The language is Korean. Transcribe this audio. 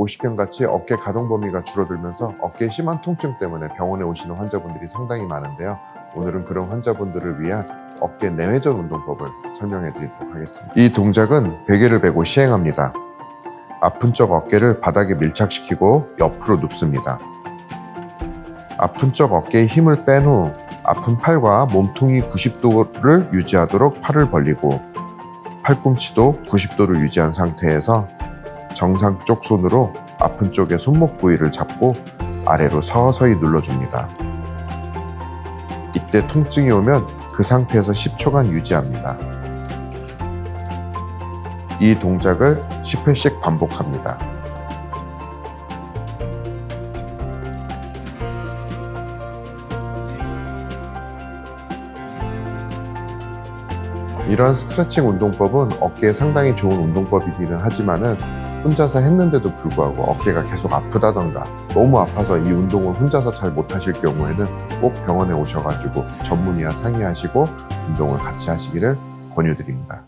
오십견 같이 어깨 가동 범위가 줄어들면서 어깨에 심한 통증 때문에 병원에 오시는 환자분들이 상당히 많은데요. 오늘은 그런 환자분들을 위한 어깨 내회전 운동법을 설명해 드리도록 하겠습니다. 이 동작은 베개를 베고 시행합니다. 아픈 쪽 어깨를 바닥에 밀착시키고 옆으로 눕습니다. 아픈 쪽 어깨에 힘을 뺀 후 아픈 팔과 몸통이 90도를 유지하도록 팔을 벌리고 팔꿈치도 90도를 유지한 상태에서 정상 쪽 손으로 아픈 쪽의 손목 부위를 잡고 아래로 서서히 눌러줍니다. 이때 통증이 오면 그 상태에서 10초간 유지합니다. 이 동작을 10회씩 반복합니다. 이러한 스트레칭 운동법은 어깨에 상당히 좋은 운동법이기는 하지만은 혼자서 했는데도 불구하고 어깨가 계속 아프다던가 너무 아파서 이 운동을 혼자서 잘 못하실 경우에는 꼭 병원에 오셔가지고 전문의와 상의하시고 운동을 같이 하시기를 권유드립니다.